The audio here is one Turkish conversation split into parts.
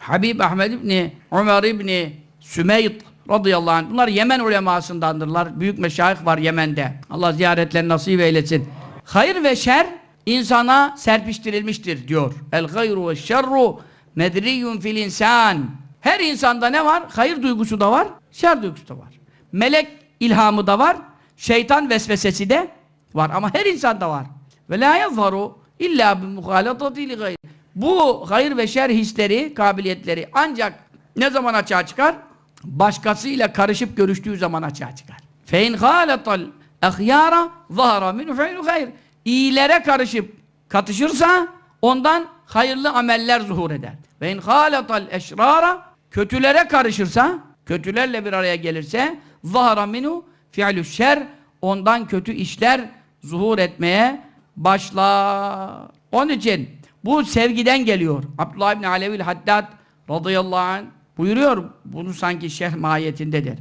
Habib Ahmed İbni Ömer İbni Sümeyt radıyallahu anh. Bunlar Yemen ulemasındandırlar. Büyük meşayih var Yemen'de. Allah ziyaretlerini nasip eylesin. Hayır ve şer insana serpiştirilmiştir diyor. El gayru ve şerru medriyun fil insan. Her insanda ne var? Hayır duygusu da var, şer duygusu da var. Melek ilhamı da var, şeytan vesvesesi de var ama her insanda var. Ve la yazharu illa bi muhalatati li. Bu hayır ve şer hisleri, kabiliyetleri ancak ne zaman açığa çıkar? Başkasıyla karışıp görüştüğü zaman açığa çıkar. İn halatal ahyara zahara min fi'lu hayr. İyilere karışıp katışırsa ondan hayırlı ameller zuhur eder. İn halatal eşrara kötülere karışırsa, kötülerle bir araya gelirse zahara minu fi'lu şer ondan kötü işler zuhur etmeye başlar. Onun için bu sevgiden geliyor. Abdullah İbni Alevil Haddad radıyallahu anh buyuruyor, bunu sanki şerh mahiyetindedir.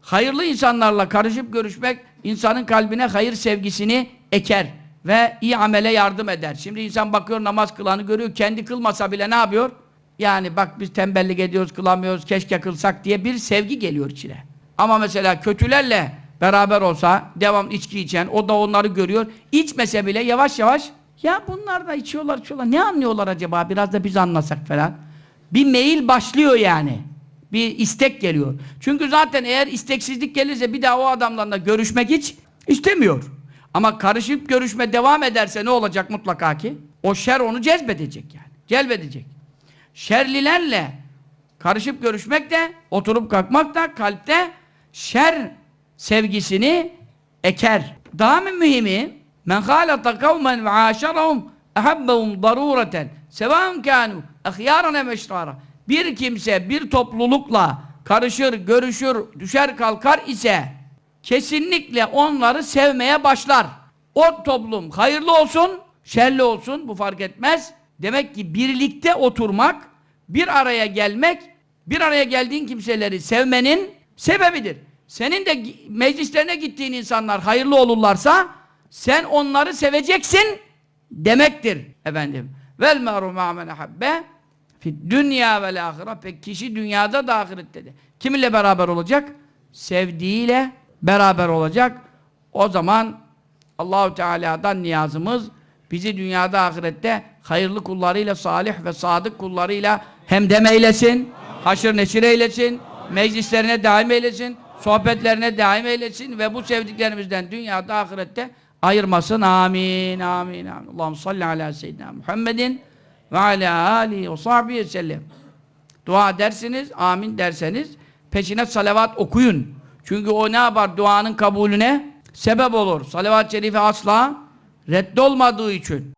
Hayırlı insanlarla karışıp görüşmek insanın kalbine hayır sevgisini eker ve iyi amele yardım eder. Şimdi insan bakıyor namaz kılanı görüyor, kendi kılmasa bile ne yapıyor? Yani bak biz tembellik ediyoruz, kılamıyoruz, keşke kılsak diye bir sevgi geliyor içine. Ama mesela kötülerle beraber olsa, devam içki içen, o da onları görüyor, içmese bile yavaş yavaş ya bunlar da içiyorlar, içiyorlar, ne anlıyorlar acaba, biraz da biz anlasak falan. Bir meyil başlıyor yani. Bir istek geliyor. Çünkü zaten eğer isteksizlik gelirse bir daha o adamlarla görüşmek hiç istemiyor. Ama karışıp görüşme devam ederse ne olacak mutlaka ki? O şer onu cezbedecek yani. Celbedecek. Şerlilerle karışıp görüşmek de, oturup kalkmak da kalpte şer sevgisini eker. Daha mı mühimi? Men halata kavmen ve aşarahum ehabbehum darureten sevaun kânu ahyâran em eşrâra bir kimse bir toplulukla karışır, görüşür, düşer kalkar ise kesinlikle onları sevmeye başlar. O toplum hayırlı olsun, şerli olsun bu fark etmez. Demek ki birlikte oturmak, bir araya gelmek, bir araya geldiğin kimseleri sevmenin sebebidir. Senin de meclislerine gittiğin insanlar hayırlı olurlarsa sen onları seveceksin demektir efendim. Vel meru ma'men habbe Fi dünya ve ahire. Peki kişi dünyada da ahirette de. Kiminle beraber olacak? Sevdiğiyle beraber olacak. O zaman Allahu Teala'dan niyazımız bizi dünyada ahirette hayırlı kullarıyla, salih ve sadık kullarıyla hemdem eylesin, haşır neşir eylesin, meclislerine daim eylesin, sohbetlerine daim eylesin ve bu sevdiklerimizden dünyada ahirette ayırmasın. Amin, amin, amin. Allahümme salli ala seyyidina Muhammedin ve ala alihi ve sahbihi sellem. Dua dersiniz, amin derseniz peşine salavat okuyun. Çünkü o ne yapar? Duanın kabulüne sebep olur. Salavat-ı şerife asla reddolmadığı için.